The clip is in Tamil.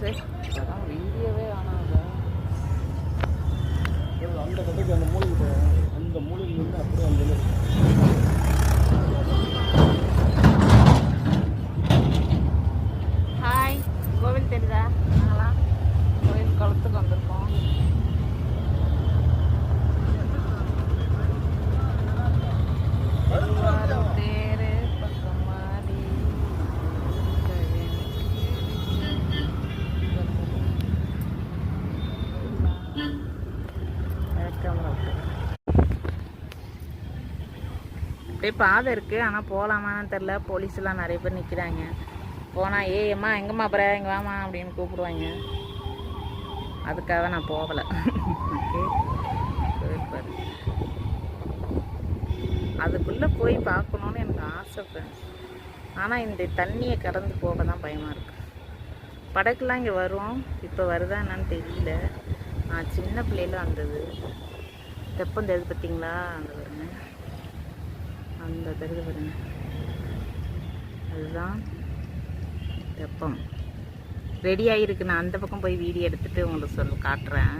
சரி அதான் வீடியோவே ஆனால் அப்படியே பாதை இருக்குது ஆனால் போகலாமான்னு தெரில போலீஸ்லாம் நிறைய பேர் நிற்கிறாங்க போனால் ஏய் அம்மா எங்கம்மா அப்புறம் இங்கே வாமா அப்படின்னு கூப்பிடுவாங்க. அதுக்காக நான் போகலை. ஓகே. அதுக்குள்ளே போய் பார்க்கணுன்னு எனக்கு ஆசை ஃப்ரெண்ட்ஸ் ஆனால் இந்த தண்ணியை கடந்து போக தான் பயமாக இருக்கு. படகுலாம் இங்கே வரும். இப்போ வருதா என்னன்னு தெரியல. நான் சின்ன பிள்ளையில வந்தது. தெப்பம் தெரியுது பார்த்தீங்களா? அந்த பாருங்க. அந்த தெரியுது பாருங்க. அதுதான் தெப்பம். ரெடி ஆகிருக்கு நான் அந்த பக்கம் போய் வீடியோ எடுத்துகிட்டு உங்களுக்கு சொல்ல காட்டுறேன்.